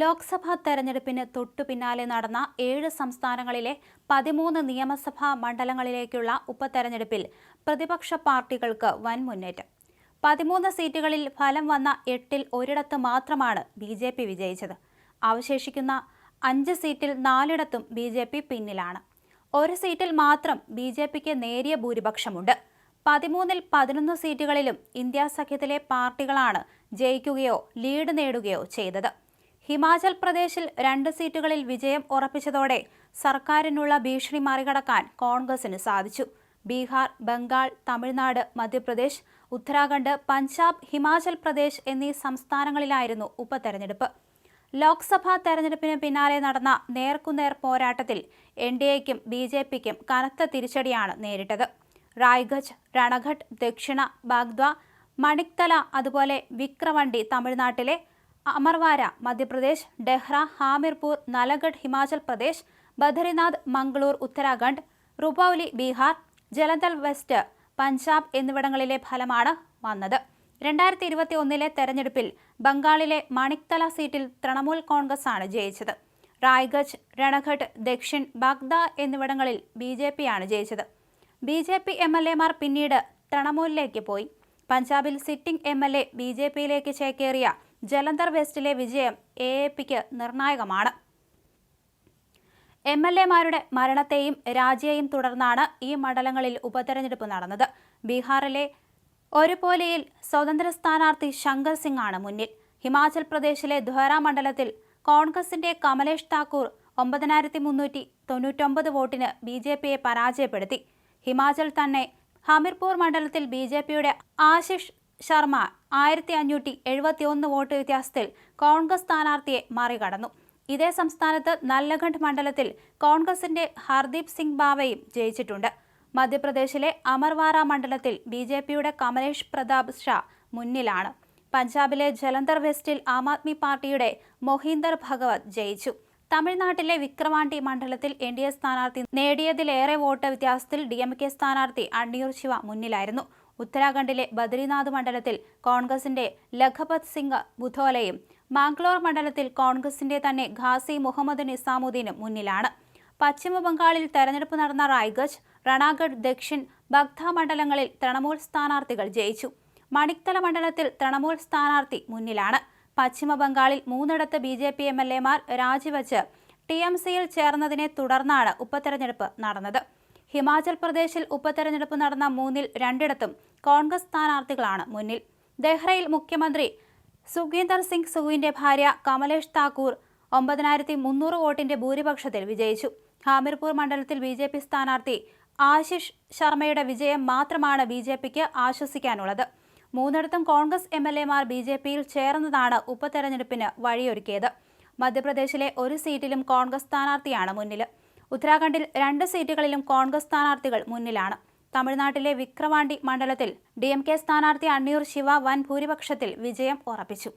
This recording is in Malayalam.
ലോക്സഭാ തെരഞ്ഞെടുപ്പിന് തൊട്ടു പിന്നാലെ നടന്ന ഏഴ് സംസ്ഥാനങ്ങളിലെ പതിമൂന്ന് നിയമസഭാ മണ്ഡലങ്ങളിലേക്കുള്ള ഉപതെരഞ്ഞെടുപ്പിൽ പ്രതിപക്ഷ പാർട്ടികൾക്ക് വൻ മുന്നേറ്റം. പതിമൂന്ന് സീറ്റുകളിൽ ഫലം വന്ന എട്ടിൽ ഒരിടത്ത് മാത്രമാണ് ബി ജെ പി വിജയിച്ചത്. അവശേഷിക്കുന്ന അഞ്ച് സീറ്റിൽ നാലിടത്തും ബി ജെ പി പിന്നിലാണ്. ഒരു സീറ്റിൽ മാത്രം ബി ജെ പിക്ക് നേരിയ ഭൂരിപക്ഷമുണ്ട്. പതിമൂന്നിൽ പതിനൊന്ന് സീറ്റുകളിലും ഇന്ത്യ സഖ്യത്തിലെ പാർട്ടികളാണ് ജയിക്കുകയോ ലീഡ് നേടുകയോ ചെയ്തത്. ഹിമാചൽ പ്രദേശിൽ രണ്ട് സീറ്റുകളിൽ വിജയം ഉറപ്പിച്ചതോടെ സർക്കാരിനുള്ള ഭീഷണി മറികടക്കാൻ കോൺഗ്രസിന് സാധിച്ചു. ബീഹാർ ബംഗാൾ തമിഴ്നാട് മധ്യപ്രദേശ് ഉത്തരാഖണ്ഡ് പഞ്ചാബ് ഹിമാചൽ പ്രദേശ് എന്നീ സംസ്ഥാനങ്ങളിലായിരുന്നു ഉപതെരഞ്ഞെടുപ്പ്. ലോക്സഭാ തെരഞ്ഞെടുപ്പിന് പിന്നാലെ നടന്ന നേർക്കുനേർ പോരാട്ടത്തിൽ എൻ ഡി എക്കും ബി ജെ പിക്കും കനത്ത തിരിച്ചടിയാണ് നേരിട്ടത്. റായ്ഗജ് രണഘട്ട് ദക്ഷിണ ബാഗ്ദ്വ മണിക്തല അതുപോലെ വിക്രവണ്ടി തമിഴ്നാട്ടിലെ അമർവാര മധ്യപ്രദേശ് ഡെഹ്റ ഹാമിർപൂർ നലഗഡ് ഹിമാചൽ പ്രദേശ് ബദരിനാഥ് മംഗളൂർ ഉത്തരാഖണ്ഡ് റുപൌലി ബീഹാർ ജലന്തൽ വെസ്റ്റ് പഞ്ചാബ് എന്നിവിടങ്ങളിലെ ഫലമാണ് വന്നത്. രണ്ടായിരത്തി ഇരുപത്തി ഒന്നിലെ തെരഞ്ഞെടുപ്പിൽ ബംഗാളിലെ മണിക്തല സീറ്റിൽ തൃണമൂൽ കോൺഗ്രസ് ആണ് ജയിച്ചത്. റായ്ഗഞ്ച് രണഘട്ട് ദക്ഷിൺ ബാഗ്ദ എന്നിവിടങ്ങളിൽ ബി ജെ പിയാണ് ജയിച്ചത്. B J P M L എമാർ പിന്നീട് തൃണമൂലിലേക്ക് പോയി. പഞ്ചാബിൽ sitting M L A B J പിയിലേക്ക് ചേക്കേറിയ ജലന്ധർ വെസ്റ്റിലെ വിജയം എ എ പിക്ക് നിർണായകമാണ്. എം എൽ എമാരുടെ മരണത്തെയും രാജിയെയും തുടർന്നാണ് ഈ മണ്ഡലങ്ങളിൽ ഉപതെരഞ്ഞെടുപ്പ് നടന്നത്. ബീഹാറിലെ ഒരുപോലെയിൽ സ്വതന്ത്ര സ്ഥാനാർത്ഥി ശങ്കർ സിംഗ് ആണ് മുന്നിൽ. ഹിമാചൽ പ്രദേശിലെ ധ്വര മണ്ഡലത്തിൽ കോൺഗ്രസിന്റെ കമലേഷ് താക്കൂർ ഒമ്പതിനായിരത്തി മുന്നൂറ്റി തൊണ്ണൂറ്റൊമ്പത് വോട്ടിന് ബി ജെ പിയെ പരാജയപ്പെടുത്തി. ഹിമാചൽ തന്നെ ഹമിർപൂർ മണ്ഡലത്തിൽ ബി ജെ പിയുടെ ആശിഷ് ശർമ്മ ആയിരത്തി അഞ്ഞൂറ്റി എഴുപത്തി ഒന്ന് വോട്ട് വ്യത്യാസത്തിൽ കോൺഗ്രസ് സ്ഥാനാർത്ഥിയെ മറികടന്നു. ഇതേ സംസ്ഥാനത്ത് നല്ലഖണ്ഡ് മണ്ഡലത്തിൽ കോൺഗ്രസിന്റെ ഹർദീപ് സിംഗ് ബാവയും ജയിച്ചിട്ടുണ്ട്. മധ്യപ്രദേശിലെ അമർവാറ മണ്ഡലത്തിൽ ബി ജെ പിയുടെ കമലേഷ് പ്രതാപ് ഷാ മുന്നിലാണ്. പഞ്ചാബിലെ ജലന്ധർ വെസ്റ്റിൽ ആം ആദ്മി പാർട്ടിയുടെ മൊഹീന്ദർ ഭഗവത് ജയിച്ചു. തമിഴ്നാട്ടിലെ വിക്രവാണ്ടി മണ്ഡലത്തിൽ എൻ ഡി എ സ്ഥാനാർത്ഥി നേടിയതിലേറെ വോട്ട് വ്യത്യാസത്തിൽ ഡി എം കെ സ്ഥാനാർത്ഥി അണ്ണിയൂർ ശിവ മുന്നിലായിരുന്നു. ഉത്തരാഖണ്ഡിലെ ബദ്രിനാഥ് മണ്ഡലത്തിൽ കോൺഗ്രസിന്റെ ലഖപത് സിംഗ് ബുധോലയും മാംഗ്ലോർ മണ്ഡലത്തിൽ കോൺഗ്രസിന്റെ തന്നെ ഖാസി മുഹമ്മദ് നിസാമുദ്ദീനും മുന്നിലാണ്. പശ്ചിമ ബംഗാളിൽ തെരഞ്ഞെടുപ്പ് നടന്ന റായ്ഗഞ്ച് റണാഗഡ് ദക്ഷിൺ ബഗ്ധ മണ്ഡലങ്ങളിൽ തൃണമൂൽ സ്ഥാനാർത്ഥികൾ ജയിച്ചു. മണിക്തല മണ്ഡലത്തിൽ തൃണമൂൽ സ്ഥാനാർത്ഥി മുന്നിലാണ്. പശ്ചിമ ബംഗാളിൽ മൂന്നിടത്ത് B J P M L എമാർ രാജിവെച്ച് ടി എം സിയിൽ ചേർന്നതിനെ തുടർന്നാണ് ഉപതെരഞ്ഞെടുപ്പ് നടന്നത്. ഹിമാചൽ പ്രദേശിൽ ഉപതെരഞ്ഞെടുപ്പ് നടന്ന മൂന്നിൽ രണ്ടിടത്തും കോൺഗ്രസ് സ്ഥാനാർത്ഥികളാണ് മുന്നിൽ. ദെഹ്റയിൽ മുഖ്യമന്ത്രി സുഖീന്ദർ സിംഗ് സുഖുവിന്റെ ഭാര്യ കമലേഷ് താക്കൂർ ഒമ്പതിനായിരത്തി മുന്നൂറ് വോട്ടിന്റെ ഭൂരിപക്ഷത്തിൽ വിജയിച്ചു. ഹാമിർപൂർ മണ്ഡലത്തിൽ ബി ജെ പി സ്ഥാനാർത്ഥി ആശിഷ് ശർമ്മയുടെ വിജയം മാത്രമാണ് ബി ജെ പിക്ക് ആശ്വസിക്കാനുള്ളത്. മൂന്നിടത്തും കോൺഗ്രസ് എം എൽ എമാർ ബി ജെ പിയിൽ ചേർന്നതാണ് ഉപതെരഞ്ഞെടുപ്പിന് വഴിയൊരുക്കിയത്. മധ്യപ്രദേശിലെ ഒരു സീറ്റിലും കോൺഗ്രസ് സ്ഥാനാർത്ഥിയാണ് മുന്നിൽ ഉത്തരാഖണ്ഡിൽ രണ്ട് സീറ്റുകളിലും കോൺഗ്രസ് സ്ഥാനാർത്ഥികൾ മുന്നിലാണ്. തമിഴ്നാട്ടിലെ വിക്രവാണ്ടി മണ്ഡലത്തിൽ ഡി എം കെ സ്ഥാനാർത്ഥി അണ്ണിയൂർ ശിവ വൻ ഭൂരിപക്ഷത്തിൽ വിജയം ഉറപ്പിച്ചു.